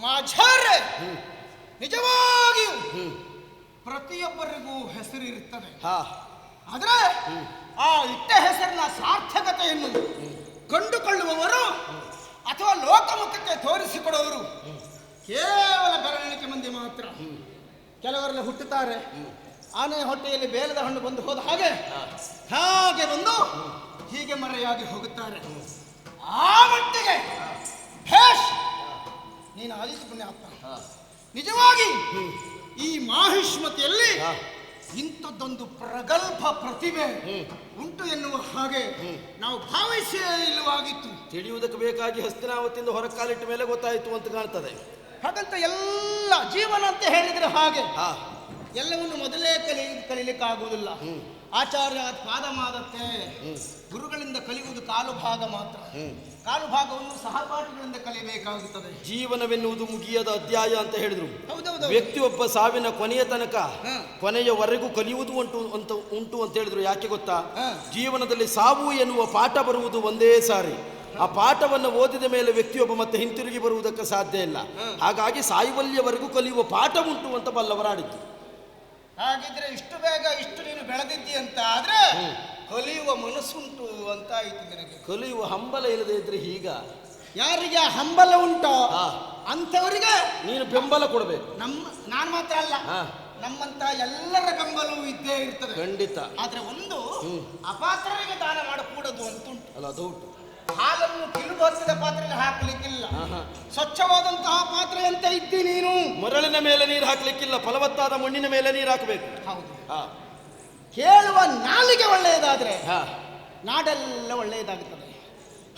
ಮಾಝಾರೆ. ನಿಜವಾಗಿಯೂ ಪ್ರತಿಯೊಬ್ಬರಿಗೂ ಹೆಸರು ಇರುತ್ತದೆ ಹಾ. ಆದ್ರೆ ಆ ಇಟ್ಟ ಹೆಸರಿನ ಸಾರ್ಥಕತೆಯನ್ನು ಕಂಡುಕೊಳ್ಳುವವರು ಅಥವಾ ಲೋಕಮುಖಕ್ಕೆ ತೋರಿಸಿಕೊಡುವವರು ಕೇವಲ ಬೆರಳಿಕೆ ಮಂದಿ ಮಾತ್ರ. ಕೆಲವರೆಲ್ಲ ಹುಟ್ಟುತ್ತಾರೆ. ಆನೆ ಹೊಟ್ಟೆಯಲ್ಲಿ ಬೇಲದ ಹಣ್ಣು ಬಂದು ಹೋದ ಹಾಗೆ ಹಾಗೆ ಬಂದು ಹೀಗೆ ಮರೆಯಾಗಿ ಹೋಗುತ್ತಾರೆ. ಆ ಮಟ್ಟಿಗೆ ಭೇಷ್ ನೀನು ಆದಿತ್ಯ ಪುಣ್ಯಾತ್ಮ. ನಿಜವಾಗಿ ಈ ಮಾಹಿಷ್ಮತಿಯಲ್ಲಿ. ಇಂಥದ್ದೊಂದು ಪ್ರಗಲ್ಭ ಪ್ರತಿಭೆ ಉಂಟು ಎನ್ನುವ ಹಾಗೆ ನಾವು ಭಾವಿಸೇ ಇಲ್ಲವಾಗಿತ್ತು. ತಿಳಿಯುವುದಕ್ಕೆ ಬೇಕಾಗಿ ಹಸ್ತಿನಾವತಿಯಿಂದ ಹೊರ ಕಾಲಿಟ್ಟ ಮೇಲೆ ಗೊತ್ತಾಯಿತು ಅಂತ ಕಾಣ್ತದೆ. ಹಾಗಂತ ಎಲ್ಲ ಜೀವನ ಅಂತ ಹೇಳಿದ್ರೆ ಹಾಗೆ. ಎಲ್ಲವನ್ನು ಮೊದಲೇ ಕಲಿ ಕಲೀಲಿಕ್ಕಾಗುವುದಿಲ್ಲ. ಆಚಾರ್ಯ ಪಾದ ಮಾದತ್ತೆ ಗುರುಗಳಿಂದ ಕಲಿಯುವುದು ಕಾಲು ಭಾಗ ಮಾತ್ರ. ಕಾಲು ಭಾಗವನ್ನು ಸಹಪಾಠಿಗಳಿಂದ ಕಲಿಯಬೇಕಾಗುತ್ತದೆ. ಜೀವನವೆನ್ನುವುದು ಮುಗಿಯದ ಅಧ್ಯಾಯ ಅಂತ ಹೇಳಿದ್ರು. ವ್ಯಕ್ತಿಯೊಬ್ಬ ಸಾವಿನ ಕೊನೆಯ ತನಕ ಕೊನೆಯವರೆಗೂ ಕಲಿಯುವುದು ಉಂಟು ಅಂತ ಉಂಟು ಅಂತ ಹೇಳಿದ್ರು. ಯಾಕೆ ಗೊತ್ತಾ? ಜೀವನದಲ್ಲಿ ಸಾವು ಎನ್ನುವ ಪಾಠ ಬರುವುದು ಒಂದೇ ಸಾರಿ. ಆ ಪಾಠವನ್ನು ಓದಿದ ಮೇಲೆ ವ್ಯಕ್ತಿಯೊಬ್ಬ ಮತ್ತೆ ಹಿಂತಿರುಗಿ ಬರುವುದಕ್ಕೆ ಸಾಧ್ಯ ಇಲ್ಲ. ಹಾಗಾಗಿ ಸಾಯುವಲ್ಯವರೆಗೂ ಕಲಿಯುವ ಪಾಠ ಉಂಟು ಅಂತ ಬಲ್ಲವರಾಡಿದ್ದು. ಹಾಗಿದ್ರೆ ಇಷ್ಟು ಬೇಗ ಇಷ್ಟು ನೀನು ಬೆಳೆದಿದ್ದಿ ಅಂತ ಆದ್ರೆ ಕಲಿಯುವ ಮನಸ್ಸುಂಟು ಅಂತ ಆಯ್ತು ನನಗೆ. ಕಲಿಯುವ ಹಂಬಲ ಇಲ್ಲದೆ ಇದ್ರೆ ಈಗ ಯಾರಿಗೆ ಆ ಹಂಬಲ ಉಂಟೋ ಹಾ. ಅಂಥವರಿಗೆ ನೀನು ಬೆಂಬಲ ಕೊಡಬೇಕು. ನಮ್ಮ ನಾನು ಮಾತ್ರ ಅಲ್ಲ ಹಾ. ನಮ್ಮಂತ ಎಲ್ಲರ ಬೆಂಬಲವೂ ಇದ್ದೇ ಇರ್ತದೆ. ಖಂಡಿತ. ಆದ್ರೆ ಒಂದು ಅಪಾತ್ರರಿಗೆ ದಾನ ಮಾಡಕೂಡದು ಅಂತುಂಟು. ಅಲ್ಲ ಅದು ಉಂಟು. ಹಾಲನ್ನು ಕಿಲುಬು ಪಾತ್ರೆಯಲ್ಲಿ ಹಾಕಲಿಕ್ಕಿಲ್ಲ. ಆಹಾ. ಸ್ವಚ್ಛವಾದಂತಹ ಪಾತ್ರೆ ಅಂತ ಇದ್ದಿ ನೀನು. ಮರಳಿನ ಮೇಲೆ ನೀರು ಹಾಕ್ಲಿಕ್ಕಿಲ್ಲ ಫಲವತ್ತಾದ ಮಣ್ಣಿನ ಮೇಲೆ ನೀರು ಹಾಕಬೇಕು. ಹೌದು. ಹಾ. ಕೇಳುವ ನಾಲಿಗೆ ಒಳ್ಳೆಯದಾದರೆ ಹಾ. ನಾಡೆಲ್ಲ ಒಳ್ಳೆಯದಾಗುತ್ತದೆ.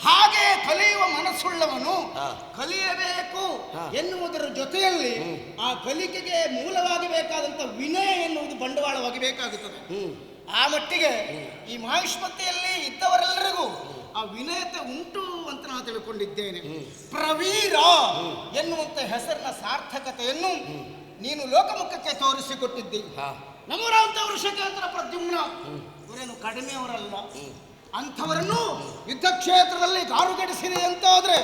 ಹಾಗೆ ಕಲಿಯುವ ಮನಸ್ಸುಳ್ಳವನು. ಕಲಿಯಬೇಕು. ಎನ್ನುವುದರ ಜೊತೆಯಲ್ಲಿ ಆ ಕಲಿಕೆಗೆ ಮೂಲವಾಗಿ ಬೇಕಾದಂತ ವಿನಯ ಎನ್ನುವುದು ಬಂಡವಾಳವಾಗಿ ಬೇಕಾಗುತ್ತದೆ. ಆ ಮಟ್ಟಿಗೆ ಈ ಮಹಾಯುಷ್ಮತೆಯಲ್ಲಿ ಇದ್ದವರೆಲ್ಲರಿಗೂ ಆ ವಿನಯತೆ ಉಂಟು ಅಂತ ನಾನು ತಿಳ್ಕೊಂಡಿದ್ದೇನೆ. ಪ್ರವೀರ ಎನ್ನುವಂತ ಹೆಸರಿನ ಸಾರ್ಥಕತೆಯನ್ನು ನೀನು ಲೋಕಮುಖಕ್ಕೆ ತೋರಿಸಿಕೊಟ್ಟಿದ್ದಿ. ಹಾ ನಮ್ಮೂರಂತ ವೃಷಕೇಂದ್ರ ಪ್ರದ್ಯುಮ್ನ. ಇವರೇನು ಕಡಿಮೆಯವರಲ್ಲ. ಅಂಥವರನ್ನು ಯುದ್ಧ ಕ್ಷೇತ್ರದಲ್ಲಿ ಕಾರುಗಡಿಸರಿಯಂತ ಆದರೆ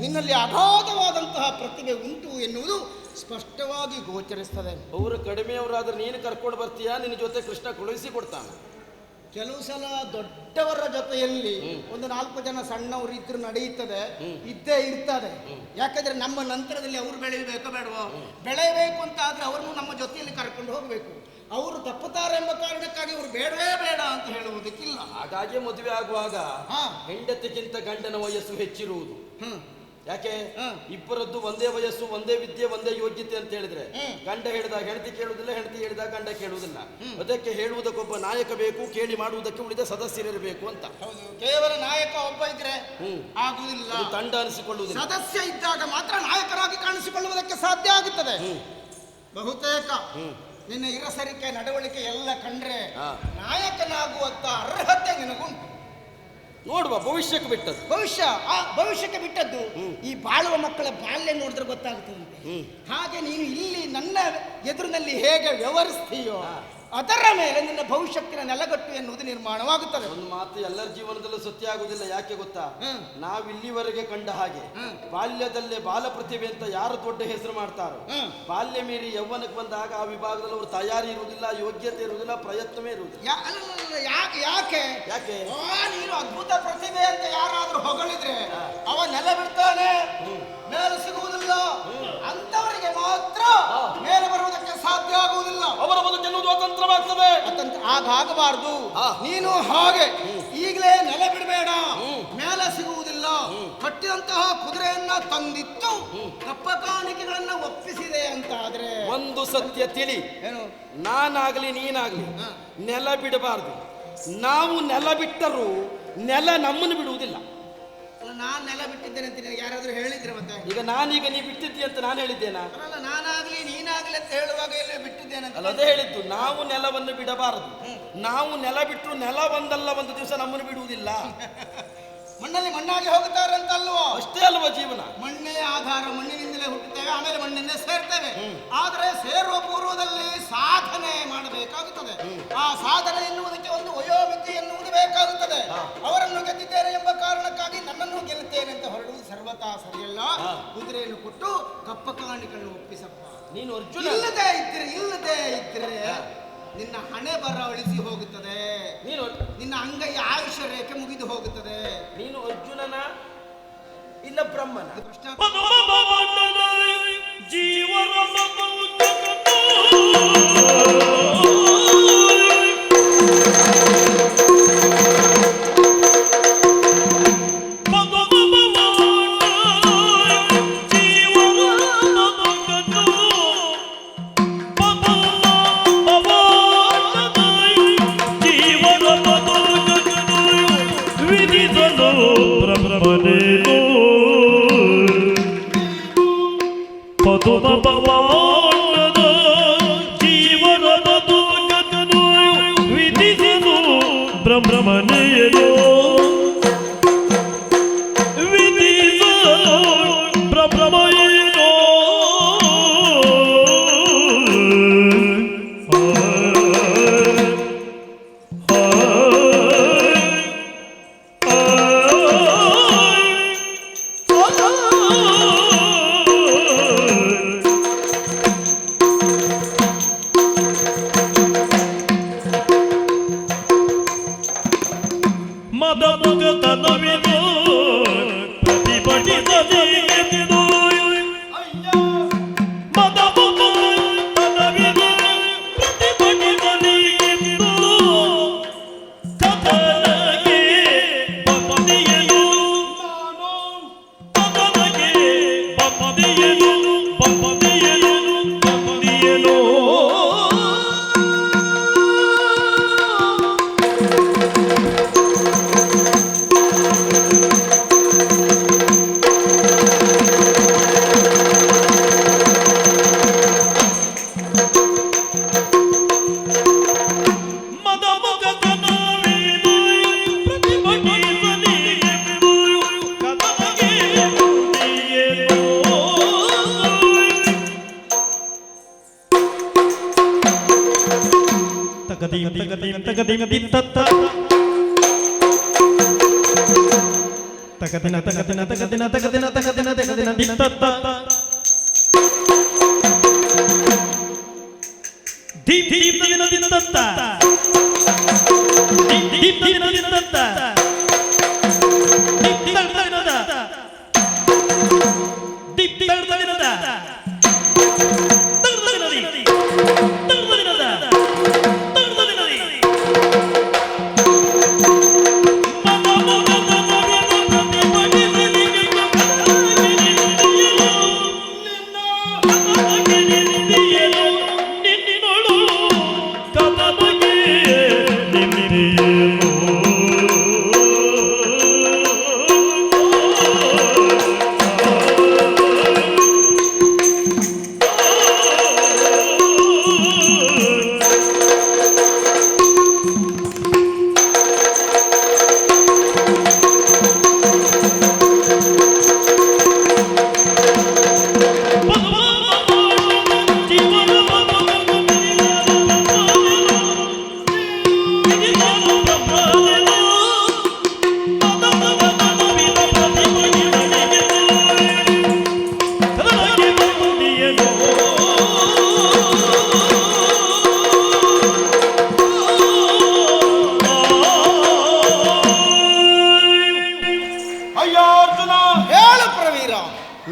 ನಿನ್ನಲ್ಲಿ ಅಗಾಧವಾದಂತಹ ಪ್ರತಿಭೆ ಉಂಟು ಎನ್ನುವುದು ಸ್ಪಷ್ಟವಾಗಿ ಗೋಚರಿಸ್ತದೆ. ಅವರು ಕಡಿಮೆಯವರಾದ್ರೆ ನೀನು ಕರ್ಕೊಂಡು ಬರ್ತೀಯಾ? ನಿನ್ನ ಜೊತೆ ಕೃಷ್ಣ ಕಳುಹಿಸಿ ಕೊಡ್ತಾನೆ. ಕೆಲವು ಸಲ ದೊಡ್ಡವರ ಜೊತೆಯಲ್ಲಿ ಒಂದು ನಾಲ್ಕು ಜನ ಸಣ್ಣವರು ಇದ್ರು ನಡೆಯುತ್ತದೆ. ಇದ್ದೇ ಇರ್ತದೆ. ಯಾಕಂದ್ರೆ ನಮ್ಮ ನಂತರದಲ್ಲಿ ಅವ್ರು ಬೆಳೆಯಬೇಕೋ ಬೇಡವೋ? ಬೆಳೆಯಬೇಕು ಅಂತ ಆದ್ರೆ ಅವ್ರನ್ನು ನಮ್ಮ ಜೊತೆಯಲ್ಲಿ ಕರ್ಕೊಂಡು ಹೋಗಬೇಕು. ಅವರು ತಪ್ಪುತ್ತಾರೆ ಎಂಬ ಕಾರಣಕ್ಕಾಗಿ ಅವರು ಬೇಡವೇ ಬೇಡ ಅಂತ ಹೇಳುವುದಕ್ಕಿಲ್ಲ. ಹಾಗಾಗಿ ಮದುವೆ ಆಗುವಾಗ ಹಾ. ಹೆಂಡತಿಗಿಂತ ಗಂಡನ ವಯಸ್ಸು ಹೆಚ್ಚಿರುವುದು. ಹ್ಮ್. ಯಾಕೆ? ಇಬ್ಬರದ್ದು ಒಂದೇ ವಯಸ್ಸು ಒಂದೇ ವಿದ್ಯೆ ಒಂದೇ ಯೋಗ್ಯತೆ ಅಂತ ಹೇಳಿದ್ರೆ ಹ್ಮ್. ಗಂಡ ಹೇಳಿದಾಗ ಹೆಂಡತಿ ಕೇಳುವುದಿಲ್ಲ ಹೆಂಡತಿ ಹೇಳಿದಾಗ ಗಂಡ ಕೇಳುವುದಿಲ್ಲ. ಅದಕ್ಕೆ ಹೇಳುವುದಕ್ಕೊಬ್ಬ ನಾಯಕ ಬೇಕು ಕೇಳಿ ಮಾಡುವುದಕ್ಕೆ ಉಳಿದ ಸದಸ್ಯರಿರಬೇಕು ಅಂತ. ಹೌದು. ಕೇವಲ ನಾಯಕ ಒಬ್ಬ ಇದ್ರೆ ಹ್ಮ್. ಆಗುವುದಿಲ್ಲ. ಅದು ತಂಡ ಅನಿಸಿಕೊಳ್ಳುವುದಿಲ್ಲ. ಸದಸ್ಯ ಇದ್ದಾಗ ಮಾತ್ರ ನಾಯಕರಾಗಿ ಕಾಣಿಸಿಕೊಳ್ಳುವುದಕ್ಕೆ ಸಾಧ್ಯ ಆಗುತ್ತದೆ. ಬಹುತೇಕ. ನಿನ್ನ ಇರಸರಿಕೆ ನಡವಳಿಕೆ ಎಲ್ಲ ಕಂಡ್ರೆ. ನಾಯಕನಾಗುವಂತ ಅರ್ಹತೆ ನಿನಗುಂಟು. ನೋಡುವ ಭವಿಷ್ಯಕ್ಕೆ ಬಿಟ್ಟದ್ದು. ಭವಿಷ್ಯ ಆ ಭವಿಷ್ಯಕ್ಕೆ ಬಿಟ್ಟದ್ದು. ಈ ಬಾಳುವ ಮಕ್ಕಳ ಬಾಲ್ಯ ನೋಡಿದ್ರೆ ಗೊತ್ತಾಗುತ್ತೆ ಹಾಗೆ ನೀನು ಇಲ್ಲಿ ನನ್ನ ಎದುರಿನಲ್ಲಿ ಹೇಗೆ ವ್ಯವಹರಿಸ್ತೀಯೋ ಅದರ ಮೇಲೆ ನಿನ್ನ ಭವಿಷ್ಯತ್ತಿನ ನೆಲಗಟ್ಟು ಎನ್ನುವುದು ನಿರ್ಮಾಣವಾಗುತ್ತದೆ. ಒಂದು ಮಾತು ಎಲ್ಲರ ಜೀವನದಲ್ಲೂ ಸತ್ಯ ಆಗುದಿಲ್ಲ ಯಾಕೆ ಗೊತ್ತಾ. ನಾವು ಇಲ್ಲಿವರೆಗೆ ಕಂಡ ಹಾಗೆ. ಬಾಲ್ಯದಲ್ಲೇ ಬಾಲ ಪ್ರತಿಭೆ ಅಂತ ಯಾರು ದೊಡ್ಡ ಹೆಸರು ಮಾಡ್ತಾರೋ. ಬಾಲ್ಯ ಮೀರಿ ಯೌವನಕ್ಕೆ ಬಂದಾಗ ಆ ವಿಭಾಗದಲ್ಲಿ ಅವರು ತಯಾರಿ ಇರುವುದಿಲ್ಲ ಯೋಗ್ಯತೆ ಇರುವುದಿಲ್ಲ ಪ್ರಯತ್ನವೇ ಇರುವುದಿಲ್ಲ. ಯಾಕೆ? ಯಾಕೆ? ಯಾಕೆ ನೀನು ಅದ್ಭುತ ಪ್ರತಿಭೆ ಅಂತ ಯಾರಾದ್ರೂ ಹೊಗಳಿದ್ರೆ ಅವ ನೆಲ ಬಿಡ್ತಾನೆ. ಮೇಲೆ ಸಿಗುವುದಿಲ್ಲ. ಅಂತವರಿಗೆ ಮಾತ್ರ ಮೇಲೆ ಬರುವುದಕ್ಕೆ ಸಾಧ್ಯ ಆಗುವುದಿಲ್ಲ. ಅವರ ಬದುಕೆನ್ನುವುದು ಅತಂತ್ರವಾಗ್ತದೆ. ಆ. ನೀನು ಹಾಗೆ. ಈಗಲೇ ನೆಲೆ ಬಿಡಬೇಡ. ಮೇಲೆ ಸಿಗುವುದಿಲ್ಲ. ಕಟ್ಟಿದಂತಹ ಕುದುರೆಯನ್ನ ತಂದಿತ್ತು. ಕಪ್ಪ ಕಾಣಿಕೆಗಳನ್ನ ಒಪ್ಪಿಸಿದೆ ಅಂತ ಆದ್ರೆ ಒಂದು ಸತ್ಯ ತಿಳಿ. ಏನು? ನಾನಾಗ್ಲಿ ನೀನಾಗ್ಲಿ. ನೆಲ ಬಿಡಬಾರ್ದು. ನಾವು ನೆಲ ಬಿಟ್ಟರೂ ನೆಲ ನಮ್ಮನ್ನು ಬಿಡುವುದಿಲ್ಲ. ನಾನ್ ನೆಲ ಬಿಟ್ಟಿದ್ದೇನೆ ಅಂತ ನಿನಗೆ ಯಾರಾದ್ರೂ ಹೇಳಿದ್ರೆ ಮತ್ತೆ? ಈಗ ನಾನೀಗ ನೀ ಬಿಟ್ಟಿದ್ದಿ ಅಂತ ನಾನು ಹೇಳಿದ್ದೇನಾ? ಅಲ್ಲ ನಾನಾಗ್ಲಿ ನೀನಾಗ್ಲಿ ಅಂತ ಹೇಳುವಾಗ ಇಲ್ಲಿ ಬಿಟ್ಟಿದ್ದೇನೆ ಅಂತ? ಅಲ್ಲ ಅದೇ ಹೇಳಿದ್ದು ನಾವು ನೆಲವನ್ನು ಬಿಡಬಾರದು. ನಾವು ನೆಲ ಬಿಟ್ಟರು ನೆಲ ಒಂದಲ್ಲ ಒಂದು ದಿವಸ ನಮ್ಮನ್ನು ಬಿಡುವುದಿಲ್ಲ. ಮಣ್ಣಲ್ಲಿ ಮಣ್ಣಾಗಿ ಹೋಗುತ್ತಾರೆ ಅಂತ ಅಲ್ವೋ? ಅಷ್ಟೇ ಅಲ್ವಾ ಜೀವನ. ಮಣ್ಣೇ ಆಧಾರ ಮಣ್ಣಿನಿಂದಲೇ ಹುಟ್ಟುತ್ತೇವೆ ಆಮೇಲೆ ಮಣ್ಣಿಂದ ಸೇರ್ತೇವೆ. ಆದರೆ ಸೇರುವ ಪೂರ್ವದಲ್ಲಿ ಸಾಧನೆ ಮಾಡಬೇಕಾಗುತ್ತದೆ. ಆ ಸಾಧನೆ ಎನ್ನುವುದಕ್ಕೆ ಒಂದು ವಯೋಮಿತಿ ಬೇಕಾಗುತ್ತದೆ ಅವರನ್ನು ಗೆದ್ದಿದ್ದೇನೆ ಎಂಬ ಕಾರಣಕ್ಕಾಗಿ ನನ್ನನ್ನು ಗೆಲ್ಲುತ್ತೇನೆ ಅಂತ ಹೊರಡುವುದು ಸರ್ವತಾ ಸರಿಯಲ್ಲ. ಕುದುರೆಯನ್ನು ಕೊಟ್ಟು ಕಪ್ಪ ಒಪ್ಪಿಸಪ್ಪ. ನೀನು ಅರ್ಜುನ. ಇಲ್ಲದೆ ಇದ್ರೆ ಇಲ್ಲದೆ ಇದ್ರೆ ನಿನ್ನ ಹಣೆ ಬರ ಅಳಿಸಿ ಹೋಗುತ್ತದೆ. ನೀನು ನಿನ್ನ ಅಂಗೈ ಆಯುಷ್ಯ ರೇಖೆ ಮುಗಿದು ಹೋಗುತ್ತದೆ. ನೀನು ಅರ್ಜುನನ ಇಲ್ಲ ಬ್ರಹ್ಮನ. ಜೀವನ ಪ್ರಶ್ನೆ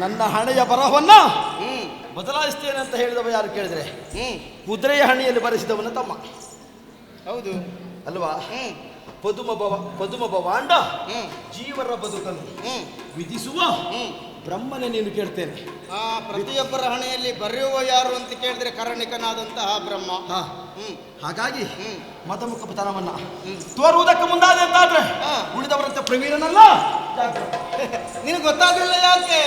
ನನ್ನ ಹಣೆಯ ಬರಹವನ್ನ ಬದಲಾಯಿಸ್ತೇನೆ ಅಂತ ಹೇಳಿದವ ಯಾರು ಕೇಳಿದ್ರೆ? ಕುದುರೆಯ ಹಣೆಯಲ್ಲಿ ಬರೆಸಿದವನ ತಮ್ಮ. ಹೌದು. ಅಲ್ವಾ? ಪದುಮ ಭವ ಪದುಮ ಭವಾಂಡ ಜೀವರ ಬದುಕನ್ನು ವಿಧಿಸುವ ಬ್ರಹ್ಮನೇ ನೀನು ಕೇಳ್ತೇನೆ. ಆ ಪ್ರತಿಯೊಬ್ಬರ ಹಣೆಯಲ್ಲಿ ಬರೆಯುವ ಯಾರು ಅಂತ ಕೇಳಿದ್ರೆ ಕರ್ಣಿಕನಾದಂತಹ ಬ್ರಹ್ಮ. ಹಾ. ಹ್ಮ್. ಹಾಗಾಗಿ ಮತಮುಖ ಪತನವನ್ನ ತೋರುವುದಕ್ಕೆ ಮುಂದಾದೆ ಅಂತಾದ್ರೆ ಹಾ. ಉಳಿದವರಂತೆ ಪ್ರವೀಣನಲ್ಲ? ನಿನಗೆ ಗೊತ್ತಾಗಲಿಲ್ಲ ಯಾಕೆ?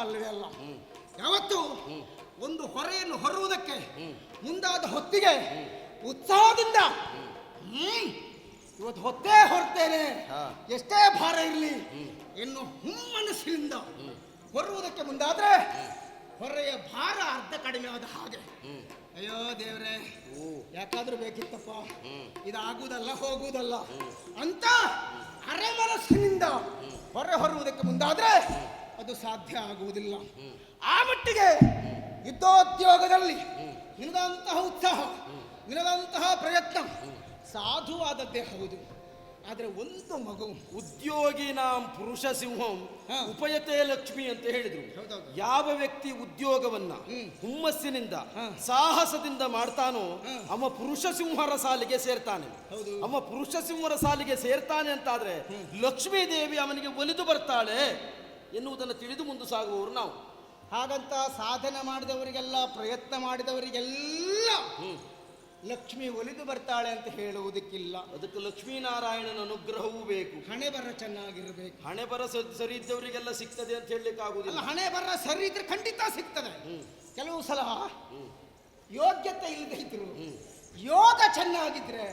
ಅಲ್ಲವೇ ಅಲ್ಲ? ಯಾವತ್ತು ಒಂದು ಹೊರೆಯನ್ನು ಹೊರುವುದಕ್ಕೆ ಮುಂದಾದ ಹೊತ್ತಿಗೆ ಉತ್ಸಾಹದಿಂದ ಹ್ಮ್. ಇವತ್ತು ಹೊತ್ತೇ ಹೊರ್ತೇನೆ. ಎಷ್ಟೇ ಭಾರ ಇರಲಿ ಎನ್ನು ಹುಮ್ಮನಸ್ಸಿನಿಂದ ಹೊರುವುದಕ್ಕೆ ಮುಂದಾದ್ರೆ ಹೊರೆಯ ಭಾರ ಅರ್ಧ ಕಡಿಮೆ ಆದ ಹಾಗೆ. ಅಯ್ಯೋ ದೇವ್ರೆ ಯಾಕಾದ್ರೂ ಬೇಕಿತ್ತಪ್ಪ? ಇದಾಗುವುದಲ್ಲ ಹೋಗುವುದಲ್ಲ ಅಂತ ಅರೆ ಮನಸ್ಸಿನಿಂದ ಹೊರೆ ಹೊರುವುದಕ್ಕೆ ಮುಂದಾದ್ರೆ ಅದು ಸಾಧ್ಯ ಆಗುವುದಿಲ್ಲ. ಆ ಮಟ್ಟಿಗೆ ಯುದ್ಧೋದ್ಯೋಗದಲ್ಲಿ ನಿನದಂತಹ ಉತ್ಸಾಹ ನಿನದಂತಹ ಪ್ರಯತ್ನ ಸಾಧುವಾದದ್ದೇ ಹೌದು. ಆದರೆ ಒಂದು ಮಗು ಉದ್ಯೋಗಿ ನಾಂ ಪುರುಷ ಸಿಂಹಂ ಉಪಯತೆ ಲಕ್ಷ್ಮಿ ಅಂತ ಹೇಳಿದ್ರು. ಯಾವ ವ್ಯಕ್ತಿ ಉದ್ಯೋಗವನ್ನ ಹುಮ್ಮಸ್ಸಿನಿಂದ ಸಾಹಸದಿಂದ ಮಾಡ್ತಾನೋ ಅಮ್ಮ ಅವ ಪುರುಷ ಸಿಂಹರ ಸಾಲಿಗೆ ಸೇರ್ತಾನೆ. ಹೌದು. ಅವ ಪುರುಷ ಸಿಂಹರ ಸಾಲಿಗೆ ಸೇರ್ತಾನೆ ಅಂತಾದ್ರೆ ಲಕ್ಷ್ಮೀ ದೇವಿ ಅವನಿಗೆ ಒಲಿದು ಬರ್ತಾಳೆ. ಎನ್ನುವುದನ್ನು ತಿಳಿದು ಮುಂದೆ ಸಾಗುವವರು ನಾವು. ಹಾಗಂತ ಸಾಧನೆ ಮಾಡಿದವರಿಗೆಲ್ಲ ಪ್ರಯತ್ನ ಮಾಡಿದವರಿಗೆಲ್ಲ ಲಕ್ಷ್ಮಿ ಒಲಿದು ಬರ್ತಾಳೆ ಅಂತ ಹೇಳುವುದಕ್ಕಿಲ್ಲ. ಅದಕ್ಕೆ ಲಕ್ಷ್ಮೀನಾರಾಯಣನ ಅನುಗ್ರಹವೂ ಬೇಕು. ಹಣೆ ಬರ ಚೆನ್ನಾಗಿರ್ಬೇಕು. ಹಣೆ ಬರ ಸರಿ ಇದ್ದವರಿಗೆಲ್ಲ ಸಿಗ್ತದೆ ಅಂತ ಹೇಳಲಿಕ್ಕೆ ಆಗುದಿಲ್ಲ ಹಣೆ ಬರ ಸರಿ ಇದ್ರೆ ಖಂಡಿತ ಸಿಗ್ತದೆ. ಕೆಲವು ಸಲ ಯೋಗ್ಯತೆ ಇಲ್ಲದೆ ಇದ್ರು. ಯೋಗ ಚೆನ್ನಾಗಿದ್ರೆ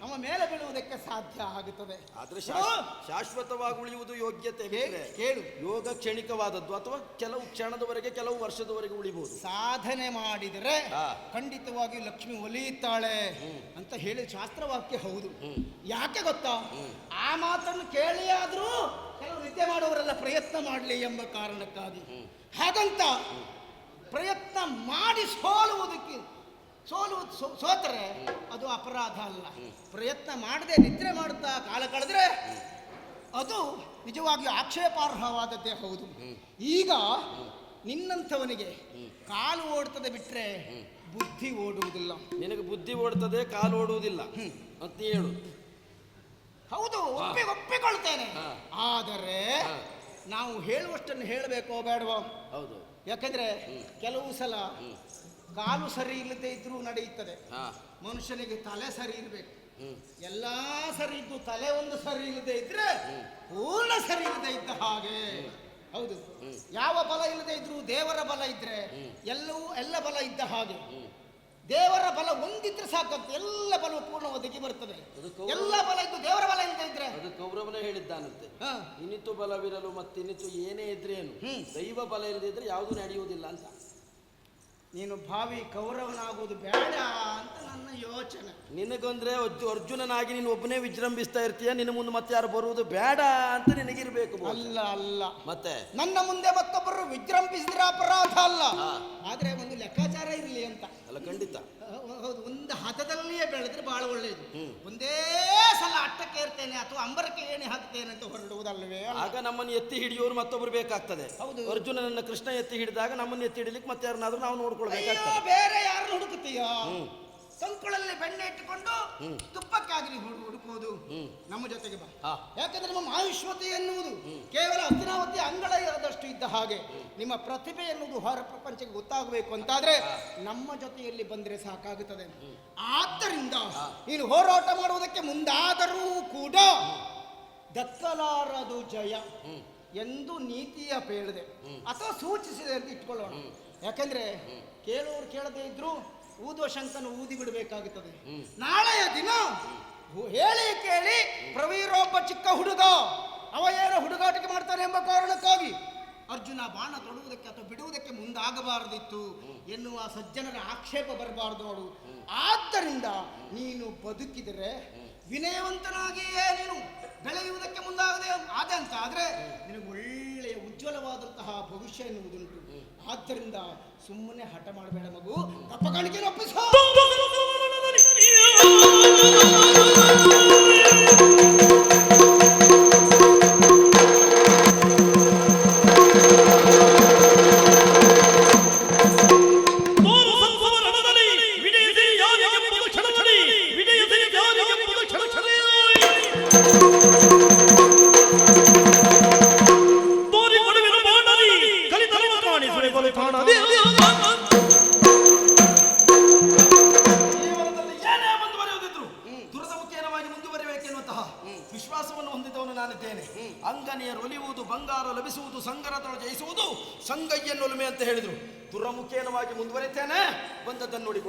ನಮ್ಮ ಮೇಲೆ ಬೀಳುವುದಕ್ಕೆ ಸಾಧ್ಯ ಆಗುತ್ತದೆ. ಆದ್ರೆ ಶಾಶ್ವ- ಶಾಶ್ವತವಾಗಿ ಉಳಿಯುವುದು ಯೋಗ್ಯತೆ ಬೇರೆ. ಕೇಳು. ಯೋಗ ಕ್ಷಣಿಕವಾದದ್ದು ಅಥವಾ ಕೆಲವು ಕ್ಷಣದವರೆಗೆ ಕೆಲವು ವರ್ಷದವರೆಗೆ ಉಳಿಬಹುದು ಸಾಧನೆ ಮಾಡಿದರೆ ಹಾ. ಖಂಡಿತವಾಗಿ ಲಕ್ಷ್ಮಿ ಒಲಿಯುತ್ತಾಳೆ ಅಂತ ಹೇಳಿ ಶಾಸ್ತ್ರವಾಕ್ಯ ಹೌದು. ಯಾಕೆ ಗೊತ್ತಾ? ಆ ಮಾತನ್ನು ಕೇಳಿ ಆದ್ರೂ ಕೆಲವು ನಿದ್ದೆ ಮಾಡುವವರೆಲ್ಲ ಪ್ರಯತ್ನ ಮಾಡಲಿ ಎಂಬ ಕಾರಣಕ್ಕಾಗಿ. ಹಾಗಂತ ಪ್ರಯತ್ನ ಮಾಡಿ ಸೋಲುವುದಕ್ಕೆ ಸೋಲುವುದು ಸೋ- ಸೋತರೆ ಅದು ಅಪರಾಧ ಅಲ್ಲ. ಪ್ರಯತ್ನ ಮಾಡದೆ ನಿದ್ರೆ ಮಾಡುತ್ತಾ ಕಾಲ ಕಳೆದ್ರೆ ಅದು ನಿಜವಾಗಿಯೂ ಆಕ್ಷೇಪಾರ್ಹವಾದದ್ದೇ ಹೌದು. ಈಗ ನಿನ್ನಂಥವನಿಗೆ ಕಾಲು ಓಡ್ತದೆ ಬಿಟ್ಟರೆ ಬುದ್ಧಿ ಓಡುವುದಿಲ್ಲ. ನಿನಗೆ ಬುದ್ಧಿ ಓಡ್ತದೆ ಕಾಲು ಓಡುವುದಿಲ್ಲ. ಅಂತ ಹೇಳು. ಹೌದು ಒಪ್ಪಿ ಒಪ್ಪಿಕೊಳ್ತೇನೆ. ಆದರೆ ನಾವು ಹೇಳುವಷ್ಟನ್ನು ಹೇಳಬೇಕೋ ಬೇಡವೋ? ಹೌದು. ಯಾಕಂದ್ರೆ ಕೆಲವು ಸಲ ಕಾಲು ಸರಿ ಇಲ್ಲದೆ ಇದ್ರೂ ನಡೆಯುತ್ತದೆ. ಮನುಷ್ಯನಿಗೆ ತಲೆ ಸರಿ ಇರಬೇಕು. ಎಲ್ಲಾ ಸರಿ ಇದ್ದು ತಲೆ ಒಂದು ಸರಿ ಇಲ್ಲದೆ ಇದ್ರೆ ಪೂರ್ಣ ಸರಿ ಇಲ್ಲದೆ ಇದ್ದ ಹಾಗೆ. ಹೌದು. ಯಾವ ಬಲ ಇಲ್ಲದೆ ಇದ್ರೂ ದೇವರ ಬಲ ಇದ್ರೆ ಎಲ್ಲವೂ ಎಲ್ಲ ಬಲ ಇದ್ದ ಹಾಗೆ. ದೇವರ ಬಲ ಒಂದಿದ್ರೆ ಸಾಕಂತ ಎಲ್ಲ ಬಲವು ಪೂರ್ಣ ಒದಗಿ ಬರ್ತದೆ ಎಲ್ಲ ಬಲ ಇದ್ದು ದೇವರ ಬಲ ಇಲ್ಲದೆ ಇದ್ರೆ ಅದು ಕೌರವನೇ ಹೇಳಿದ್ದಾನಂತೆ. ಇನ್ನಿತು ಇನಿತು ಬಲವಿರಲು ಮತ್ತೆ ಇನಿತು ಏನೇ ಇದ್ರೇನು. ದೈವ ಬಲ ಇಲ್ಲದಿದ್ರೆ ಯಾವುದು ನಡೆಯುವುದಿಲ್ಲ ಅಂತ. ನೀನು ಭಾವಿ ಕೌರವನಾಗುವುದು ಬೇಡ ಅಂತ ನನ್ನ ಯೋಚನೆ. ನಿನಗಂದ್ರೆ ಅರ್ಜು- ಅರ್ಜುನನಾಗಿ ನೀನು ಒಬ್ಬನೇ ವಿಜೃಂಭಿಸ್ತಾ ಇರ್ತೀಯ ನಿನ್ನ ಮುಂದೆ ಮತ್ತೆ ಯಾರು ಬರುವುದು ಬೇಡ ಅಂತ ನಿನಗಿರ್ಬೇಕು ಅಲ್ಲ ಅಲ್ಲ. ಮತ್ತೆ? ನನ್ನ ಮುಂದೆ ಮತ್ತೊಬ್ಬರು ವಿಜೃಂಭಿಸಿದ್ರೆ ಅಪರಾಧ ಅಲ್ಲ. ಆದ್ರೆ ಒಂದು ಲೆಕ್ಕಾಚಾರ ಇರಲಿ ಅಂತ. ಅಲ್ಲ ಖಂಡಿತ. ಹೌದು ಒಂದು ಹದದಲ್ಲಿಯೇ ಬೆಳೆದ್ರೆ ಬಹಳ ಒಳ್ಳೆಯದು ಒಂದೇ ಸಲ ಅಟ್ಟಕ್ಕೆ ಇರ್ತೇನೆ ಅಥವಾ ಅಂಬರಕ್ಕೆ ಏಣಿ ಹಾಕ್ತೇನೆ ಅಂತ ಹೊರಡುವುದಲ್ಲವೇ ಆಗ ನಮ್ಮನ್ನು ಎತ್ತಿ ಹಿಡಿಯೋರು ಮತ್ತೊಬ್ಬರು ಬೇಕಾಗ್ತದೆ. ಹೌದು. ಅರ್ಜುನನನ್ನ ಕೃಷ್ಣ ಎತ್ತಿ ಹಿಡಿದಾಗ ನಮ್ಮನ್ನು ಎತ್ತಿ ಹಿಡಿಲಿಕ್ಕೆ ಮತ್ತೆ ಯಾರನ್ನಾದ್ರೂ ನಾವು ಬೇರೆ ಯಾರು ಹುಡುಕುತ್ತೀಯೋ? ಸಂಕುಳಲ್ಲಿ ಬೆಣ್ಣೆ ಇಟ್ಟುಕೊಂಡು ತುಪ್ಪಕ್ಕೆ ಹುಡು ಹುಡುಕುವುದು. ನಮ್ಮ ಜೊತೆಗೆ ಬಾ. ಯಾಕಂದ್ರೆ ನಮ್ಮ ಆಯುಷ್ಮತಿ ಎನ್ನುವುದು ಕೇವಲ ಹಸ್ತಿನಾವತಿ ಅಂಗಳದಷ್ಟು ಇದ್ದ ಹಾಗೆ ನಿಮ್ಮ ಪ್ರತಿಭೆ ಎನ್ನುವುದು ಹೊರ ಪ್ರಪಂಚಕ್ಕೆ ಗೊತ್ತಾಗಬೇಕು ಅಂತಾದ್ರೆ ನಮ್ಮ ಜೊತೆಯಲ್ಲಿ ಬಂದರೆ ಸಾಕಾಗುತ್ತದೆ. ಆದ್ದರಿಂದ ನೀನು ಹೋರಾಟ ಮಾಡುವುದಕ್ಕೆ ಮುಂದಾದರೂ ಕೂಡ ದಕ್ಕಲಾರದು ಜಯ ಎಂದು ನೀತಿಯ ಪೇಳಿದೆ. ಅಥವಾ ಸೂಚಿಸಿದೆ ಅಂತ ಇಟ್ಕೊಳ್ಳೋಣ. ಯಾಕಂದ್ರೆ ಕೇಳುವವರು ಕೇಳದೇ ಇದ್ರು ಊದುವ ಶಂಕನು ಊದಿ ಬಿಡಬೇಕಾಗುತ್ತದೆ. ನಾಳೆಯ ದಿನ ಹೇಳಿ ಕೇಳಿ ಪ್ರವೀರೊಬ್ಬ ಚಿಕ್ಕ ಹುಡುಗ ಅವ ಏನೋ ಹುಡುಗಾಟಿಕೆ ಮಾಡ್ತಾರೆ ಎಂಬ ಕಾರಣಕ್ಕಾಗಿ ಅರ್ಜುನ ಬಾಣ ತೊಡುವುದಕ್ಕೆ ಅಥವಾ ಬಿಡುವುದಕ್ಕೆ ಮುಂದಾಗಬಾರದಿತ್ತು. ಎನ್ನುವ ಸಜ್ಜನರ ಆಕ್ಷೇಪ ಬರಬಾರದು ನೋಡು. ಆದ್ದರಿಂದ ನೀನು ಬದುಕಿದರೆ ವಿನಯವಂತನಾಗಿಯೇ ನೀನು ಬೆಳೆಯುವುದಕ್ಕೆ ಮುಂದಾಗದೆ ಆದಂತ ಆದ್ರೆ ನಿನಗೆ ಒಳ್ಳೆಯ ಉಜ್ವಲವಾದಂತಹ ಭವಿಷ್ಯ ಎನ್ನುವುದುಂಟು. ಆದ್ದರಿಂದ ಸುಮ್ಮನೆ ಹಠ ಮಾಡಬೇಡ ಮಗು. ತಪ್ಪ ಕಾಣಿಕೆ ಒಪ್ಪಿಸೋ. ವಿಶ್ವಾಸವನ್ನು ಹೊಂದಿದವನು ನಾನಿದ್ದೇನೆ ಅಂಗನೆಯರು ಒಲಿಯುವುದು ಬಂಗಾರ ಲಭಿಸುವುದು ಜಯಿಸುವುದು ಅಂತ ಹೇಳಿದರು ದುರಮುಖೇನವಾಗಿ ಮುಂದುವರಿತೇನೆ ಬಂದದ್ದನ್ನು ನೋಡಿ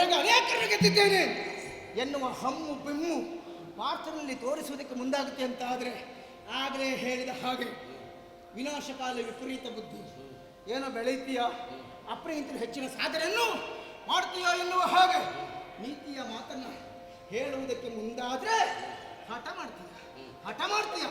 ಇಲ್ಲಿಯವರೆಗೆ ಅನೇಕರಿಗೆ ಗೆದ್ದಿದ್ದೇನೆ ಎನ್ನುವ ಹಮ್ಮು ಬಿಮ್ಮು ಪಾತ್ರದಲ್ಲಿ ತೋರಿಸುವುದಕ್ಕೆ ಮುಂದಾಗುತ್ತೆ ಅಂತ ಆದರೆ ಆದರೆ ಹೇಳಿದ ಹಾಗೆ ವಿನಾಶಕಾಲ ವಿಪರೀತ ಬುದ್ಧಿ. ಏನೋ ಬೆಳೆಯುತ್ತೀಯಾ ಅಪ್ರಹಿಂತ ಹೆಚ್ಚಿನ ಸಾಧನೆಯನ್ನು ಮಾಡ್ತೀಯೋ ಎನ್ನುವ ಹಾಗೆ ನೀತಿಯ ಮಾತನ್ನು ಹೇಳುವುದಕ್ಕೆ ಮುಂದಾದ್ರೆ ಹಠ ಮಾಡ್ತೀಯ? ಹಠ ಮಾಡ್ತೀಯ?